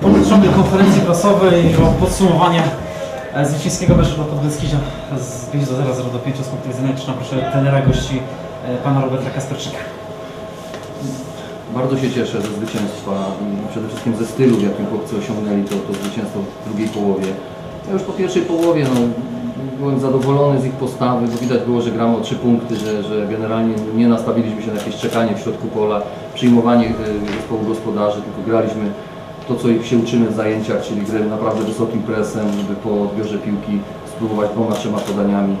podczas konferencji prasowej o podsumowanie e, zwycięskiego meczu dla Podbeskidzia z 5 do 0, 0 do 5 z punktu widzenia Leczna. Proszę trenera gości e, pana Roberta Kasperczyka. Bardzo się cieszę ze zwycięstwa i przede wszystkim ze stylu, w jakim chłopcy osiągnęli to, to zwycięstwo w drugiej połowie. Ja już po pierwszej połowie no, byłem zadowolony z ich postawy, bo widać było, że gramy o trzy punkty, że, że generalnie nie nastawiliśmy się na jakieś czekanie w środku pola, przyjmowanie y, zespołu gospodarzy, tylko graliśmy to, co się uczymy w zajęciach, czyli gry naprawdę wysokim presem, żeby po odbiorze piłki spróbować dwoma, trzema podaniami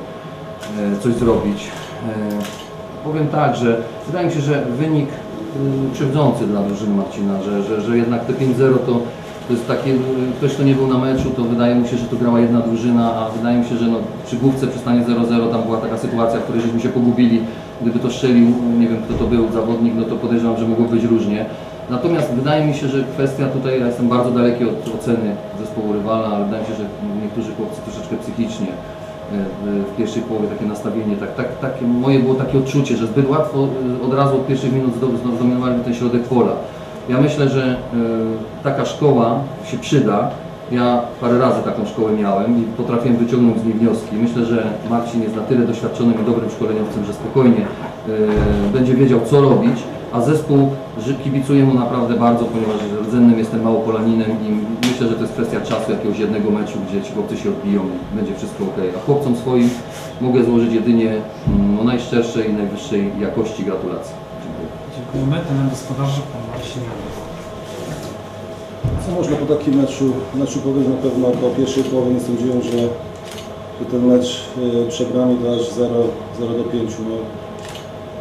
e, coś zrobić. E, Powiem tak, że wydaje mi się, że wynik y, krzywdzący dla drużyny Marcina, że, że, że jednak te 5-0 to, to jest takie, y, ktoś kto nie był na meczu, to wydaje mu się, że to grała jedna drużyna, a wydaje mi się, że no, przy główce przy stanie 0-0 tam była taka sytuacja, w której żeśmy się pogubili. Gdyby to strzelił, nie wiem kto to był, zawodnik, no to podejrzewam, że mogło być różnie. Natomiast wydaje mi się, że kwestia tutaj, ja jestem bardzo daleki od oceny zespołu rywala, ale wydaje mi się, że niektórzy chłopcy troszeczkę psychicznie e, w pierwszej połowie takie nastawienie, tak, tak, takie, moje było takie odczucie, że zbyt łatwo e, od razu od pierwszych minut zdo- zdominowali ten środek pola. Ja myślę, że e, taka szkoła się przyda. Ja parę razy taką szkołę miałem i potrafiłem wyciągnąć z niej wnioski. Myślę, że Marcin jest na tyle doświadczonym i dobrym szkoleniowcem, że spokojnie będzie wiedział co robić, a zespół że kibicuję mu naprawdę bardzo, ponieważ rdzennym jestem małopolaninem i myślę, że to jest kwestia czasu jakiegoś jednego meczu, gdzie ci chłopcy się odbiją i będzie wszystko ok. A chłopcom swoim mogę złożyć jedynie mm, o najszczerszej i najwyższej jakości gratulacje. Dziękuję. Dziękujemy. Trener gospodarzy, pan Marcin. Co można po takim meczu, meczu powiedzieć? Na pewno po pierwszej połowie nie sądziłem, że, że ten mecz e, przegramy to aż 0, 0 do 5. No,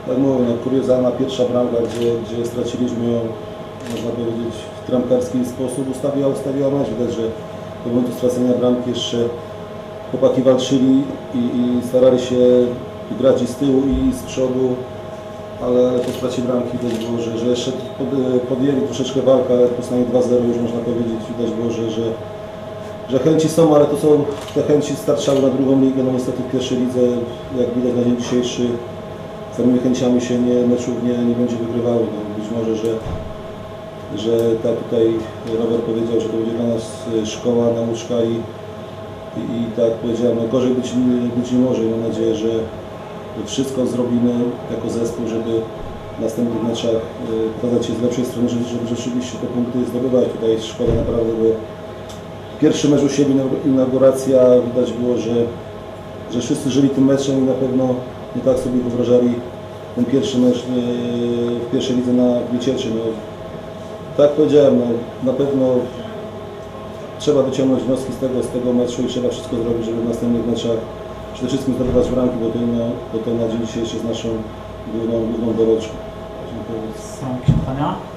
tak mówię, no, kuriozalna pierwsza bramka, gdzie, gdzie straciliśmy ją, można powiedzieć, w tramkarski sposób, ustawiła, ustawiła mecz. Widać, że do momentu stracenia bramki jeszcze chłopaki walczyli i, i starali się grać i z tyłu i z przodu, ale po stracie bramki widać było, że, że jeszcze pod, podjęli troszeczkę walkę, ale po stanie 2-0 już można powiedzieć, widać było, że, że, że chęci są, ale to są, te chęci starczały na drugą ligę, no niestety w pierwszej lidze, jak widać na dzień dzisiejszy, samymi chęciami się nie, meczów nie, nie będzie wygrywało. No, być może, że, że tak tutaj Robert powiedział, że to będzie dla nas e, szkoła, nauczka i, i, i tak powiedziałem, no gorzej być, być nie może. Mam nadzieję, że wszystko zrobimy jako zespół, żeby w następnych meczach e, pokazać się z lepszej strony, żeby, żeby rzeczywiście te punkty zdobywać. Tutaj szkoda naprawdę, bo pierwszy mecz u siebie, inauguracja, widać było, że, że wszyscy żyli tym meczem i na pewno nie tak sobie wyobrażali ten pierwszy mecz e, w pierwszej lidze na Wiecieczy. No, tak powiedziałem, no, na pewno trzeba wyciągnąć wnioski z tego, z tego meczu i trzeba wszystko zrobić, żeby w następnych meczach przede wszystkim zdobywać bramki, bo to, no, bo to na dzień dzisiejszy jest naszą główną, główną. Dziękuję. Są jakieś pytania?